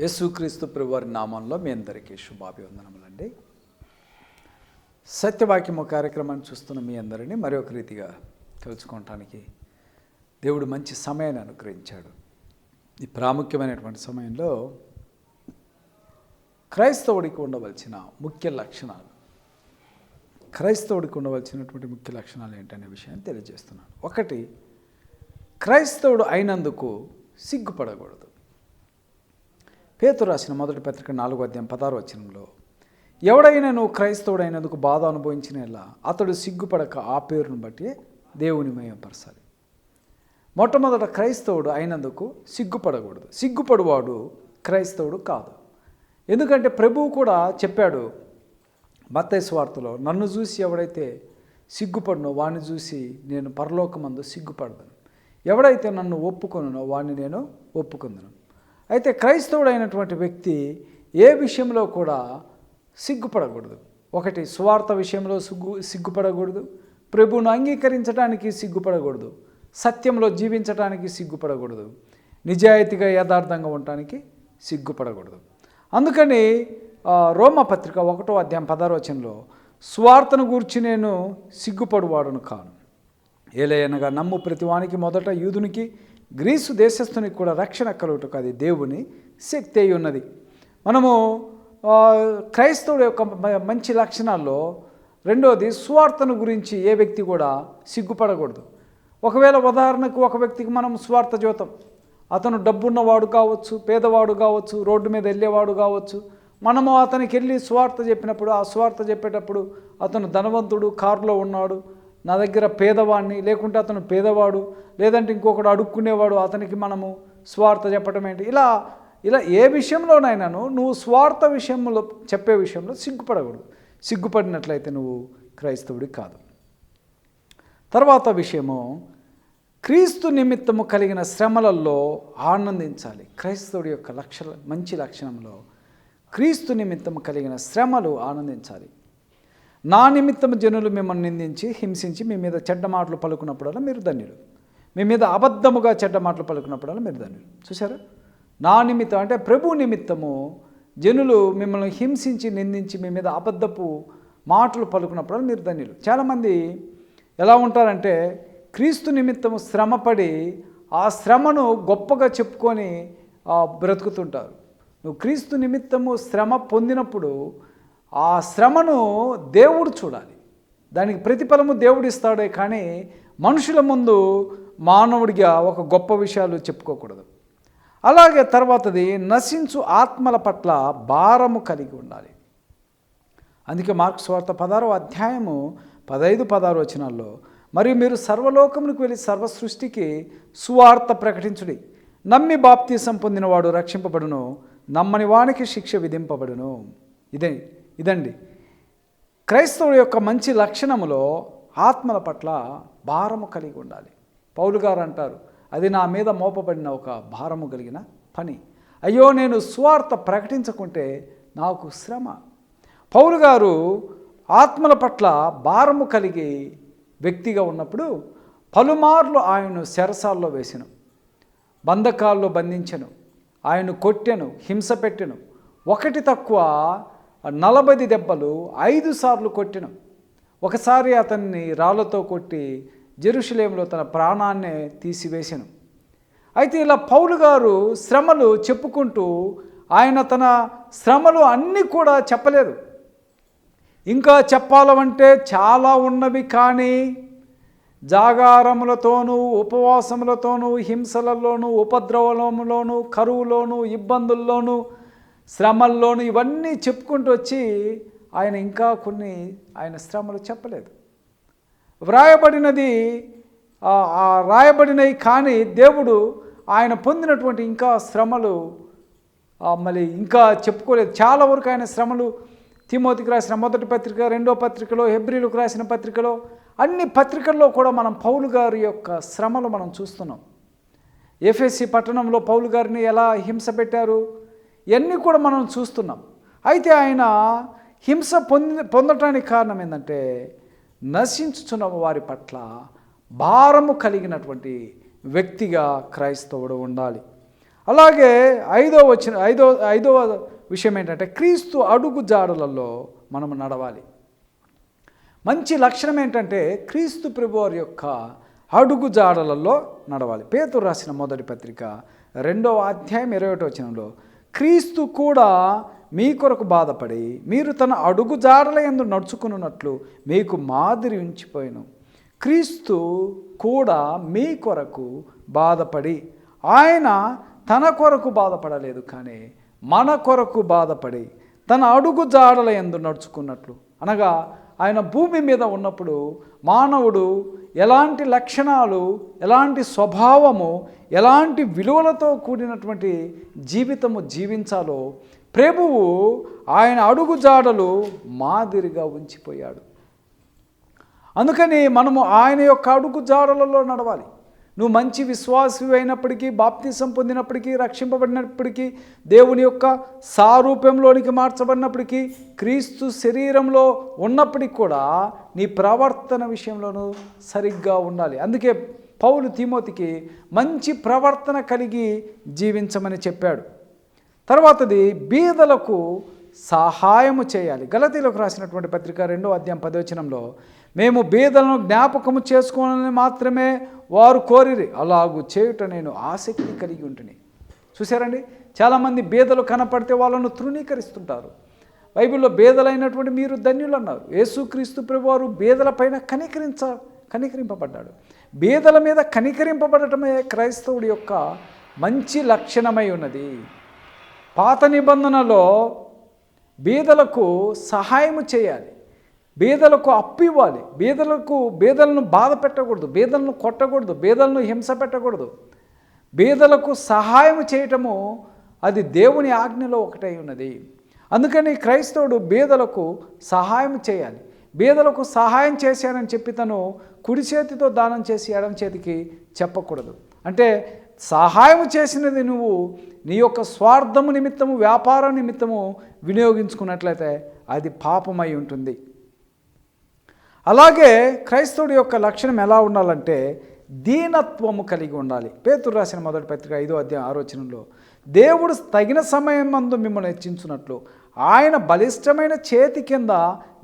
యేసుక్రీస్తు ప్రభువారి నామంలో మీ అందరికీ శుభాభివందనములండి. సత్యవాక్యము కార్యక్రమాన్ని చూస్తున్న మీ అందరినీ మరొక రీతిగా కలుసుకోవటానికి దేవుడు మంచి సమయాన్ని అనుగ్రహించాడు. ఈ ప్రాముఖ్యమైనటువంటి సమయంలో క్రైస్తవుడికి ఉండవలసిన ముఖ్య లక్షణాలు క్రైస్తవుడికి ఉండవలసినటువంటి ముఖ్య లక్షణాలు ఏంటనే విషయాన్ని తెలియజేస్తున్నాను. ఒకటి క్రైస్తవుడు అయినందుకు సిగ్గుపడకూడదు. పేతురు రాసిన మొదటి పత్రిక నాలుగో అధ్యాయం పదారు వచనంలో ఎవడైనా నువ్వు క్రైస్తవుడు అయినందుకు బాధ అనుభవించిన అతడు సిగ్గుపడక ఆ పేరును బట్టి దేవుని మయపరచాలి మొట్టమొదట క్రైస్తవుడు అయినందుకు సిగ్గుపడకూడదు. సిగ్గుపడువాడు క్రైస్తవుడు కాదు. ఎందుకంటే ప్రభువు కూడా చెప్పాడు మత్తయి నన్ను చూసి ఎవడైతే సిగ్గుపడినో వాడిని చూసి నేను పరలోకమందు సిగ్గుపడదను. ఎవడైతే నన్ను ఒప్పుకొనునో వాడిని నేను ఒప్పుకుందను. అయితే క్రైస్తవుడైనటువంటి వ్యక్తి ఏ విషయంలో కూడా సిగ్గుపడకూడదు. ఒకటి స్వార్థ విషయంలో సిగ్గు సిగ్గుపడకూడదు. ప్రభువును అంగీకరించడానికి సిగ్గుపడకూడదు. సత్యంలో జీవించడానికి సిగ్గుపడకూడదు. నిజాయితీగా యథార్థంగా ఉండటానికి సిగ్గుపడకూడదు. అందుకని రోమపత్రిక పత్రిక ఒకటో అధ్యాయం పదారోచనలో స్వార్థను గూర్చి నేను సిగ్గుపడువాడును కాను. ఏలయనగా నమ్ము ప్రతివానికి మొదట యూదునికి గ్రీసు దేశస్థునికి కూడా రక్షణ కలుగుటకు అది దేవుని శక్తి అయి ఉన్నది. మనము క్రైస్తవుడు యొక్క మంచి లక్షణాల్లో రెండోది స్వార్థను గురించి ఏ వ్యక్తి కూడా సిగ్గుపడకూడదు. ఒకవేళ ఉదాహరణకు ఒక వ్యక్తికి మనం స్వార్థ జ్యోతం అతను డబ్బున్నవాడు కావచ్చు పేదవాడు కావచ్చు రోడ్డు మీద వెళ్ళేవాడు కావచ్చు మనము అతనికి వెళ్ళి స్వార్థ చెప్పినప్పుడు ఆ స్వార్థ చెప్పేటప్పుడు అతను ధనవంతుడు కారులో ఉన్నాడు నా దగ్గర పేదవాడిని లేకుంటే అతను పేదవాడు లేదంటే ఇంకొకడు అడుక్కునేవాడు అతనికి మనము స్వార్థ చెప్పడం ఏంటి? ఇలా ఇలా ఏ విషయంలోనైనాను నువ్వు స్వార్థ విషయంలో చెప్పే విషయంలో సిగ్గుపడకూడదు. సిగ్గుపడినట్లయితే నువ్వు క్రైస్తవుడి కాదు. తర్వాత విషయము క్రీస్తు నిమిత్తము కలిగిన శ్రమలలో ఆనందించాలి. క్రైస్తవుడి యొక్క లక్ష మంచి లక్షణంలో క్రీస్తు నిమిత్తము కలిగిన శ్రమలు ఆనందించాలి. నా నిమిత్తం జనులు మిమ్మల్ని నిందించి హింసించి మీ మీద చెడ్డ మాటలు పలుకున్నప్పుడల్లా మీరు ధన్యులు. మీ మీద అబద్ధముగా చెడ్డ మాటలు పలుకున్నప్పుడల్లా మీరు ధన్యులు. చూసారా నా నిమిత్తం అంటే ప్రభు నిమిత్తము జనులు మిమ్మల్ని హింసించి నిందించి మీ మీద అబద్ధపు మాటలు పలుకున్నప్పుడల్లా మీరు ధన్యులు. చాలామంది ఎలా ఉంటారంటే క్రీస్తు నిమిత్తము శ్రమపడి ఆ శ్రమను గొప్పగా చెప్పుకొని బ్రతుకుతుంటారు. నువ్వు క్రీస్తు నిమిత్తము శ్రమ పొందినప్పుడు ఆ శ్రమను దేవుడు చూడాలి. దానికి ప్రతిఫలము దేవుడు ఇస్తాడే కానీ మనుషుల ముందు మానవుడిగా ఒక గొప్ప విషయాలు చెప్పుకోకూడదు. అలాగే తర్వాతది నశించు ఆత్మల పట్ల భారము కలిగి ఉండాలి. అందుకే మార్క్స్ వార్త పదారో అధ్యాయము పదైదు పదారు వచనాల్లో మరియు మీరు సర్వలోకమునికి వెళ్ళి సర్వ సృష్టికి సువార్త ప్రకటించుడి. నమ్మి బాప్తీసం పొందినవాడు రక్షింపబడును నమ్మని వానికి శిక్ష విధింపబడును. ఇదే ఇదండి. క్రైస్తవుడి యొక్క మంచి లక్షణములో ఆత్మల పట్ల భారము కలిగి ఉండాలి. పౌలు గారు అంటారు అది నా మీద మోపబడిన ఒక భారము కలిగిన పని. అయ్యో నేను స్వార్థ ప్రకటించకుంటే నాకు శ్రమ. పౌలు గారు ఆత్మల పట్ల భారము కలిగి వ్యక్తిగా ఉన్నప్పుడు పలుమార్లు ఆయన్ను శరసాల్లో వేసెను బంధకాల్లో బంధించెను ఆయన్ను కొట్టెను హింస పెట్టెను. ఒకటి తక్కువ నలభై దెబ్బలు ఐదు సార్లు కొట్టిన. ఒకసారి అతన్ని రాళ్ళతో కొట్టి జెరూషలేంలో తన ప్రాణాన్నే తీసివేశాను అయితే ఇలా పౌలు గారు శ్రమలు చెప్పుకుంటూ ఆయన తన శ్రమలు అన్నీ కూడా చెప్పలేదు. ఇంకా చెప్పాలంటే చాలా ఉన్నవి కానీ జాగారములతోనూ ఉపవాసములతోనూ హింసలలోనూ ఉపద్రవములోనూ కరువులోనూ ఇబ్బందుల్లోనూ శ్రమల్లోనూ ఇవన్నీ చెప్పుకుంటూ వచ్చి ఆయన ఇంకా కొన్ని ఆయన శ్రమలు చెప్పలేదు. వ్రాయబడినది రాయబడినవి కానీ దేవుడు ఆయన పొందినటువంటి ఇంకా శ్రమలు మళ్ళీ ఇంకా చెప్పుకోలేదు. చాలా వరకు ఆయన శ్రమలు తిమోతికి రాసిన మొదటి పత్రిక రెండో పత్రికలో హెబ్రిలకు రాసిన పత్రికలో అన్ని పత్రికల్లో కూడా మనం పౌలు గారి యొక్క శ్రమలు మనం చూస్తున్నాం. ఎఫ్ఎస్సి పట్టణంలో పౌలు గారిని ఎలా హింస పెట్టారు? ఇవన్నీ కూడా మనం చూస్తున్నాం. అయితే ఆయన హింస పొంది పొందటానికి కారణం ఏంటంటే నశించుచున్న వారి పట్ల భారము కలిగినటువంటి వ్యక్తిగా క్రైస్తవుడు ఉండాలి. అలాగే ఐదో వచ్చిన ఐదో ఐదవ విషయం ఏంటంటే క్రీస్తు అడుగు జాడలలో మనం నడవాలి. మంచి లక్షణం ఏంటంటే క్రీస్తు ప్రభువారి యొక్క అడుగు జాడలలో నడవాలి. పేతురు రాసిన మొదటి పత్రిక రెండవ అధ్యాయం ఇరవై ఒకటి వచనంలో క్రీస్తు కూడా మీ కొరకు బాధపడి మీరు తన అడుగు జాడల ఎందు నడుచుకున్నట్లు మీకు మాదిరి ఉంచిపోయాను. క్రీస్తు కూడా మీ కొరకు బాధపడి ఆయన తన కొరకు బాధపడలేదు కానీ మన కొరకు బాధపడి తన అడుగు జాడల ఎందు నడుచుకున్నట్లు. అనగా ఆయన భూమి మీద ఉన్నప్పుడు మానవుడు ఎలాంటి లక్షణాలు ఎలాంటి స్వభావము ఎలాంటి విలువలతో కూడినటువంటి జీవితము జీవించాలో ప్రభువు ఆయన అడుగు జాడలు మాదిరిగా ఉంచిపోయాడు. అందుకని మనము ఆయన యొక్క అడుగు జాడలలో నడవాలి. నువ్వు మంచి విశ్వాసి అయినప్పటికీ బాప్తిసం పొందినప్పటికీ రక్షింపబడినప్పటికీ దేవుని యొక్క సారూప్యంలోనికి మార్చబడినప్పటికీ క్రీస్తు శరీరంలో ఉన్నప్పటికీ కూడా నీ ప్రవర్తన విషయంలోనూ సరిగ్గా ఉండాలి. అందుకే పౌలు తిమోతికి మంచి ప్రవర్తన కలిగి జీవించమని చెప్పాడు. తర్వాతది బీదలకు సహాయము చేయాలి. గలతీలకు రాసినటువంటి పత్రిక రెండో అధ్యాయం పదవచనంలో మేము బీదలను జ్ఞాపకము చేసుకోవాలని మాత్రమే వారు కోరిరి. అలాగూ చేయుట నేను ఆసక్తి కలిగి ఉంటుంది చూసారండి చాలామంది బీదలు కనపడితే వాళ్ళను తృణీకరిస్తుంటారు. బైబిల్లో బేదలైనటువంటి మీరు ధన్యులు అన్నారు యేసుక్రీస్తు ప్రభువారు బేదల పైన కనికరించ కనికరింపబడ్డాడు. బీదల మీద కనికరింపబడటమే క్రైస్తవుడి యొక్క మంచి లక్షణమై ఉన్నది. పాత నిబంధనలో బీదలకు సహాయం చేయాలి. బీదలకు అప్పు ఇవ్వాలి. బీదలకు బీదలను బాధ పెట్టకూడదు. బీదలను కొట్టకూడదు. బీదలను హింస పెట్టకూడదు. బీదలకు సహాయం చేయటము అది దేవుని ఆజ్ఞలో ఒకటై ఉన్నది. అందుకని క్రైస్తవుడు బీదలకు సహాయం చేయాలి. బీదలకు సహాయం చేశానని చెప్పి తను కుడి చేతితో దానం చేసి ఎడం చేతికి చెప్పకూడదు. అంటే సహాయం చేసినది నువ్వు నీ యొక్క స్వార్థము నిమిత్తము వ్యాపార నిమిత్తము వినియోగించుకున్నట్లయితే అది పాపమై ఉంటుంది. అలాగే క్రైస్తవుడి యొక్క లక్షణం ఎలా ఉండాలంటే దీనత్వము కలిగి ఉండాలి. పేతురు రాసిన మొదటి పత్రిక ఐదో అధ్యాయం ఆలోచనలో దేవుడు తగిన సమయం మందు మిమ్మల్ని హెచ్చించున్నట్లు ఆయన బలిష్టమైన చేతి కింద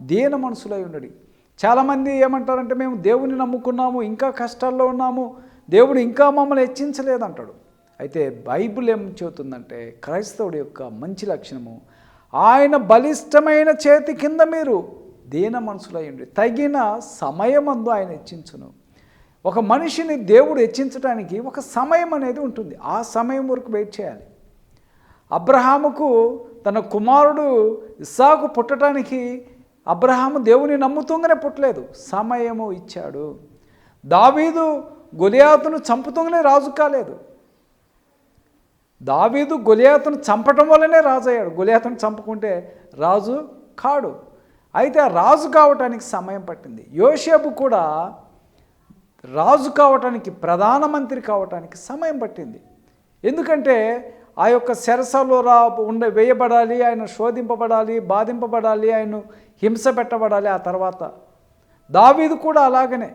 దీన మనసులై ఉండడి. చాలామంది ఏమంటారంటే మేము దేవుని నమ్ముకున్నాము ఇంకా కష్టాల్లో ఉన్నాము దేవుడు ఇంకా మమ్మల్ని హెచ్చించలేదంటాడు. అయితే బైబిల్ ఏం చెబుతుందంటే క్రైస్తవుడి యొక్క మంచి లక్షణము ఆయన బలిష్టమైన చేతి కింద మీరు దీన మనసులయ్యండి తగిన సమయమందు ఆయన హెచ్చించును. ఒక మనిషిని దేవుడు హెచ్చించడానికి ఒక సమయం అనేది ఉంటుంది. ఆ సమయం వరకు వెయిట్ చేయాలి. అబ్రహాముకు తన కుమారుడు ఇస్సాకు పుట్టడానికి అబ్రహాము దేవుని నమ్ముతుంగానే పుట్టలేదు. సమయము ఇచ్చాడు. దావీదు గొలియాతును చంపుతుంగానే రాజు కాలేదు. దావీదు గొలియాతును చంపటం వల్లనే రాజు అయ్యాడు గొలియాతును చంపుకుంటే రాజు కాడు. అయితే రాజు కావటానికి సమయం పట్టింది. యోషేపు కూడా రాజు కావటానికి ప్రధానమంత్రి కావటానికి సమయం పట్టింది. ఎందుకంటే ఆ యొక్క శరసలో రా ఉండ వేయబడాలి ఆయన శోధింపబడాలి బాధింపబడాలి ఆయన హింస పెట్టబడాలి ఆ తర్వాత. దావీదు కూడా అలాగనే.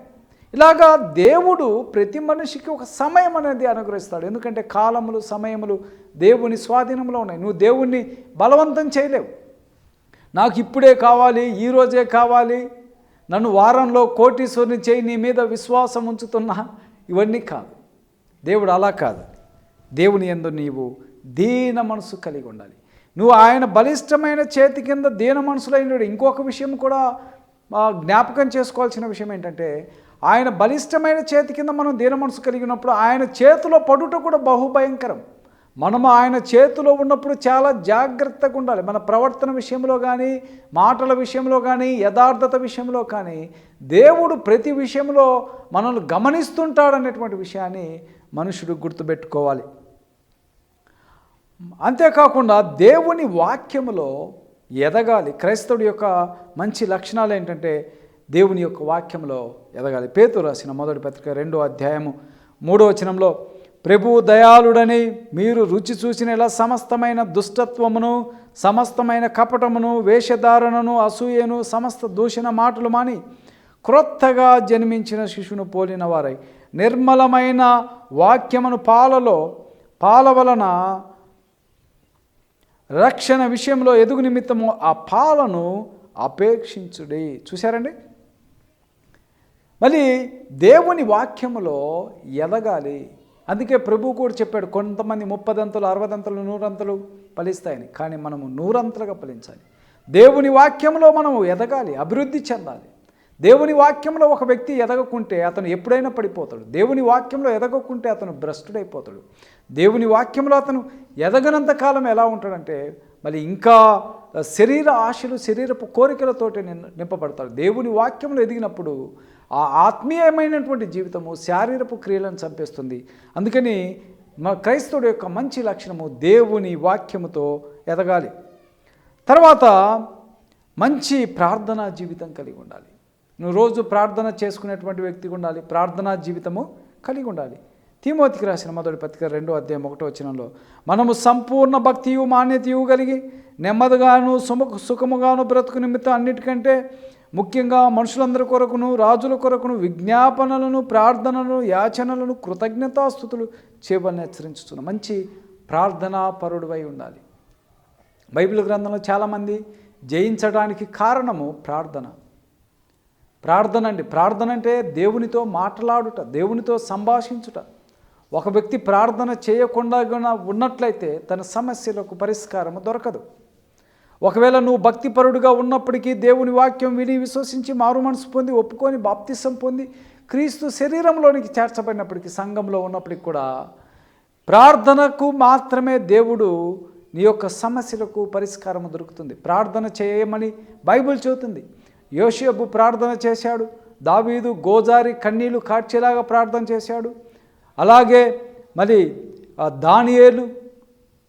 ఇలాగా దేవుడు ప్రతి మనిషికి ఒక సమయం అనేది అనుగ్రహిస్తాడు. ఎందుకంటే కాలములు సమయములు దేవుని స్వాధీనంలో ఉన్నాయి. నువ్వు దేవుణ్ణి బలవంతం చేయలేవు. నాకు ఇప్పుడే కావాలి ఈరోజే కావాలి. నన్ను వారంలో కోటీశ్వరుని చేయి నీ మీద విశ్వాసం ఉంచుతున్నా. ఇవన్నీ కాదు. దేవుడు అలా కాదు. దేవుని ఎందు నీవు దీన మనసు కలిగి ఉండాలి. నువ్వు ఆయన బలిష్టమైన చేతి కింద దీన మనసులైనడు. ఇంకొక విషయం కూడా జ్ఞాపకం చేసుకోవాల్సిన విషయం ఏంటంటే ఆయన బలిష్టమైన చేతి కింద మనం దీన మనసు కలిగి ఉన్నప్పుడు ఆయన చేతిలో పడుట కూడా బహుభయంకరం. మనము ఆయన చేతిలో ఉన్నప్పుడు చాలా జాగ్రత్తగా ఉండాలి. మన ప్రవర్తన విషయంలో కానీ మాటల విషయంలో కానీ యథార్థత విషయంలో కానీ దేవుడు ప్రతి విషయంలో మనల్ని గమనిస్తుంటాడనేటువంటి విషయాన్ని మనుషుడు గుర్తుపెట్టుకోవాలి. అంతేకాకుండా దేవుని వాక్యములో ఎదగాలి. క్రైస్తవుడి యొక్క మంచి లక్షణాలు ఏంటంటే దేవుని యొక్క వాక్యంలో ఎదగాలి. పేతు రాసిన మొదటి పత్రిక రెండో అధ్యాయము మూడో వచనంలో ప్రభు దయాళుడని మీరు రుచి చూసిన సమస్తమైన దుష్టత్వమును సమస్తమైన కపటమును వేషధారణను అసూయను సమస్త దూషణ మాటలు మాని క్రొత్తగా జన్మించిన శిశువును పోలిన వారై. నిర్మలమైన వాక్యమును పాలలో పాల వలన రక్షణ విషయంలో ఎదుగు నిమిత్తము ఆ పాలను అపేక్షించుడి. చూశారండి? మళ్ళీ దేవుని వాక్యములో ఎదగాలి. అందుకే ప్రభు కూడా చెప్పాడు కొంతమంది ముప్పదంతలు అరవదంతలు నూరంతలు ఫలిస్తాయని. కానీ మనము నూరంతలుగా ఫలించాలి. దేవుని వాక్యంలో మనము ఎదగాలి అభివృద్ధి చెందాలి. దేవుని వాక్యంలో ఒక వ్యక్తి ఎదగకుంటే అతను ఎప్పుడైనా పడిపోతాడు. దేవుని వాక్యంలో ఎదగకుంటే అతను భ్రష్టుడైపోతాడు. దేవుని వాక్యంలో అతను ఎదగనంత కాలం ఎలా ఉంటాడంటే మళ్ళీ ఇంకా శరీర ఆశలు శరీరపు కోరికలతోటి నింపబడతాడు. దేవుని వాక్యంలో ఎదిగినప్పుడు ఆ ఆత్మీయమైనటువంటి జీవితము శారీరపు క్రియలను చంపేస్తుంది. అందుకని మా క్రైస్తవుడు యొక్క మంచి లక్షణము దేవుని వాక్యముతో ఎదగాలి. తర్వాత మంచి ప్రార్థనా జీవితం కలిగి ఉండాలి. నువ్వు రోజు ప్రార్థన చేసుకునేటువంటి వ్యక్తిగా ఉండాలి. ప్రార్థనా జీవితము కలిగి ఉండాలి. తిమోతికి రాసిన మొదటి పత్రిక రెండో అధ్యాయం ఒకటో వచ్చినంలో మనము సంపూర్ణ భక్తియు మాన్యతయు కలిగి నెమ్మదిగాను సుమ సుఖముగాను బ్రతుకు నిమిత్తం అన్నిటికంటే ముఖ్యంగా మనుషులందరి కొరకును రాజుల కొరకును విజ్ఞాపనలను ప్రార్థనలను యాచనలను కృతజ్ఞతాస్థుతులు చేయబని హెచ్చరించుతున్నాం మంచి ప్రార్థనా పరుడువై ఉండాలి. బైబిల్ గ్రంథంలో చాలామంది జయించడానికి కారణము ప్రార్థన. ప్రార్థన అండి. ప్రార్థన అంటే దేవునితో మాట్లాడుట దేవునితో సంభాషించుట. ఒక వ్యక్తి ప్రార్థన చేయకుండా ఉన్నట్లయితే తన సమస్యలకు పరిష్కారం దొరకదు. ఒకవేళ నువ్వు భక్తిపరుడుగా ఉన్నప్పటికీ దేవుని వాక్యం విని విశ్వసించి మారు మనసు పొంది ఒప్పుకొని బాప్తిసం పొంది క్రీస్తు శరీరంలోనికి చేర్చబడినప్పటికీ సంఘంలో ఉన్నప్పటికీ కూడా ప్రార్థనకు మాత్రమే దేవుడు నీ యొక్క సమస్యలకు పరిష్కారం దొరుకుతుంది. ప్రార్థన చేయమని బైబిల్ చెబుతుంది. యోషేబు ప్రార్థన చేశాడు. దావీదు గోజారి కన్నీళ్ళు కార్చేలాగా ప్రార్థన చేశాడు. అలాగే మరి దానియేలు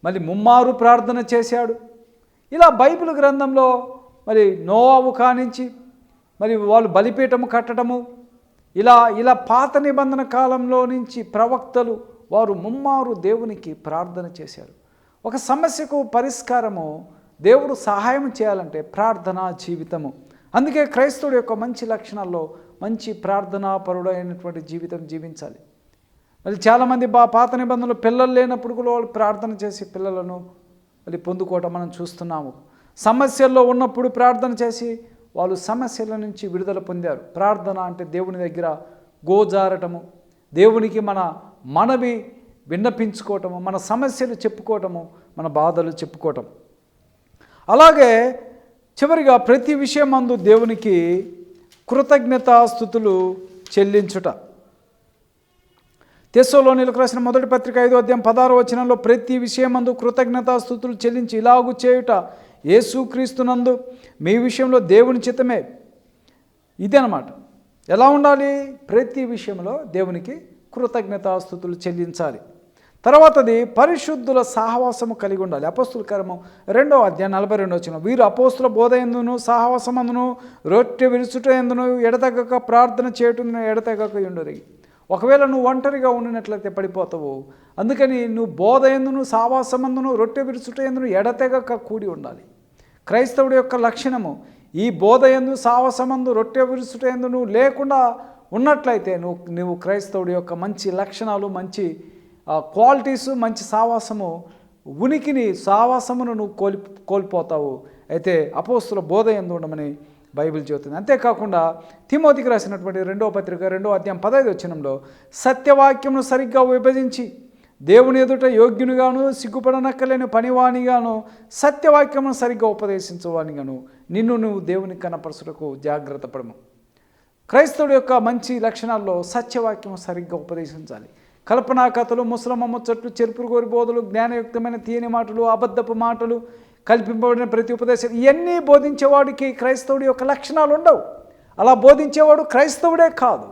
మళ్ళీ ముమ్మారు ప్రార్థన చేశాడు. ఇలా బైబిల్ గ్రంథంలో మరి నోవావు కానించి మరి వాళ్ళు బలిపీఠము కట్టడము ఇలా ఇలా పాత నిబంధన కాలంలో నుంచి ప్రవక్తలు వారు ముమ్మారు దేవునికి ప్రార్థన చేశారు. ఒక సమస్యకు పరిష్కారము దేవుడు సహాయం చేయాలంటే ప్రార్థనా జీవితము. అందుకే క్రైస్తవుడు యొక్క మంచి లక్షణాల్లో మంచి ప్రార్థనాపరుడైనటువంటి జీవితం జీవించాలి. మళ్ళీ చాలామంది బా పాత నిబంధనలు పిల్లలు లేనప్పుడు కూడా వాళ్ళు ప్రార్థన చేసి పిల్లలను మళ్ళీ పొందుకోవటం మనం చూస్తున్నాము. సమస్యల్లో ఉన్నప్పుడు ప్రార్థన చేసి వాళ్ళు సమస్యల నుంచి విడుదల పొందారు. ప్రార్థన అంటే దేవుని దగ్గర గోజారటము దేవునికి మన మనవి విన్నపించుకోవటము మన సమస్యలు చెప్పుకోవటము మన బాధలు చెప్పుకోవటం. అలాగే చివరిగా ప్రతి విషయం అందు దేవునికి కృతజ్ఞతాస్థుతులు చెల్లించుట. తెస్సోలోనిలకు రాసిన మొదటి పత్రిక ఐదో అధ్యాయం పదారు వచనంలో ప్రతి విషయమందు కృతజ్ఞతాస్థుతులు చెల్లించి ఇలాగు చేయుట యేసుక్రీస్తునందు మీ విషయంలో దేవుని చిత్తమే. అనమాట ఎలా ఉండాలి? ప్రతి విషయంలో దేవునికి కృతజ్ఞతాస్థుతులు చెల్లించాలి. తర్వాతది పరిశుద్ధుల సహవాసము కలిగి ఉండాలి. అపోస్తుల కర్మం రెండో అధ్యాయం నలభై రెండు వచ్చిన వీరు అపోస్తుల బోధ ఎందును సహవాసమందును రొట్టె విరుచుట ఎందును ఎడతెగక ప్రార్థన చేయటం ఎడతెగక ఉండరు ఒకవేళ నువ్వు ఒంటరిగా ఉండినట్లయితే పడిపోతావు. అందుకని నువ్వు బోధ ఎందును సావాసమందును రొట్టె విరుచుట ఎందును ఎడతెగక కూడి ఉండాలి. క్రైస్తవుడి యొక్క లక్షణము ఈ బోధ ఎందు సావసమందు రొట్టె విరుచుట ఎందు నువ్వు లేకుండా ఉన్నట్లయితే నువ్వు నువ్వు క్రైస్తవుడి యొక్క మంచి లక్షణాలు మంచి క్వాలిటీస్ మంచి సావాసము ఉనికిని సావాసమును నువ్వు కోల్ కోల్పోతావు. అయితే అపోస్తుల బోధ ఎందు ఉండమని బైబిల్ చెబుతుంది. అంతేకాకుండా తిమోతికి రాసినటువంటి రెండో పత్రిక రెండో అధ్యాయం పదహైదు వచ్చినంలో సత్యవాక్యమును సరిగ్గా విభజించి దేవుని ఎదుట యోగ్యునిగాను సిగ్గుపడనక్కలేని పనివానిగాను సత్యవాక్యమును సరిగ్గా ఉపదేశించవానిగాను నిన్ను నువ్వు దేవుని కనపరచుటకు జాగ్రత్త పడము. క్రైస్తవుడు యొక్క మంచి లక్షణాల్లో సత్యవాక్యం సరిగ్గా ఉపదేశించాలి. కల్పనా కథలు ముసలమ్మ ముచ్చట్లు చెరుపురు గోరి బోధలు జ్ఞానయుక్తమైన తీయని మాటలు అబద్ధపు మాటలు కల్పింపబడిన ప్రతి ఉపదేశం ఇవన్నీ బోధించేవాడికి క్రైస్తవుడి యొక్క లక్షణాలు ఉండవు. అలా బోధించేవాడు క్రైస్తవుడే కాదు.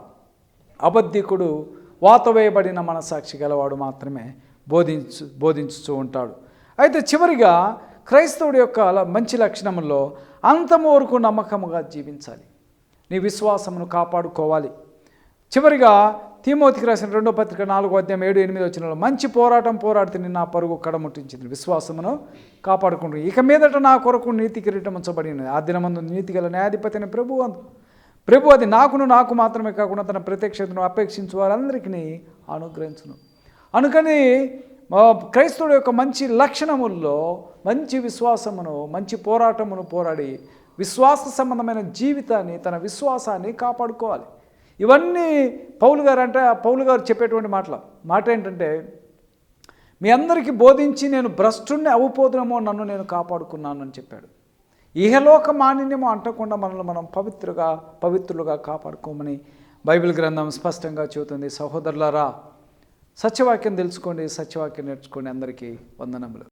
అబద్ధికుడు వాత వేయబడిన మనసాక్షి గలవాడు మాత్రమే బోధించు బోధించుతూ ఉంటాడు. అయితే చివరిగా క్రైస్తవుడి యొక్క మంచి లక్షణముల్లో అంతము వరకు నమ్మకముగా జీవించాలి. నీ విశ్వాసమును కాపాడుకోవాలి. చివరిగా తీమోతికి రాసిన రెండో పత్రిక నాలుగో అధ్యాయం ఏడు ఎనిమిది వచ్చిన మంచి పోరాటం పోరాడితే నా పరుగు కడముట్టించింది. విశ్వాసమును కాపాడుకుంటుంది ఇక మీదట నా కొరకు నీతి కిరీటం ఉంచబడినది ఆ దినమందు నీతి గల న్యాయాధిపతిని ప్రభు అందు. ప్రభు అది నాకును నాకు మాత్రమే కాకుండా తన ప్రత్యక్షతను అపేక్షించు వారందరికీ అనుగ్రహించును. అనుకని క్రైస్తవుడు యొక్క మంచి లక్షణముల్లో మంచి విశ్వాసమును మంచి పోరాటమును పోరాడి విశ్వాస సంబంధమైన జీవితాన్ని తన విశ్వాసాన్ని కాపాడుకోవాలి. ఇవన్నీ పౌలు గారు అంటే పౌలు గారు చెప్పేటువంటి మాటలు. మాట ఏంటంటే మీ అందరికీ బోధించి నేను భ్రష్టుణ్ణి అవుపోదునేమో నన్ను నేను కాపాడుకున్నాను అని చెప్పాడు. ఇహలోక మానిన్యము అంటకుండా మనల్ని మనం పవిత్రుగా పవిత్రులుగా కాపాడుకోమని బైబిల్ గ్రంథం స్పష్టంగా చెబుతుంది. సహోదరులారా సత్యవాక్యం తెలుసుకోండి సత్యవాక్యం నేర్చుకోండి. అందరికీ వందనములు.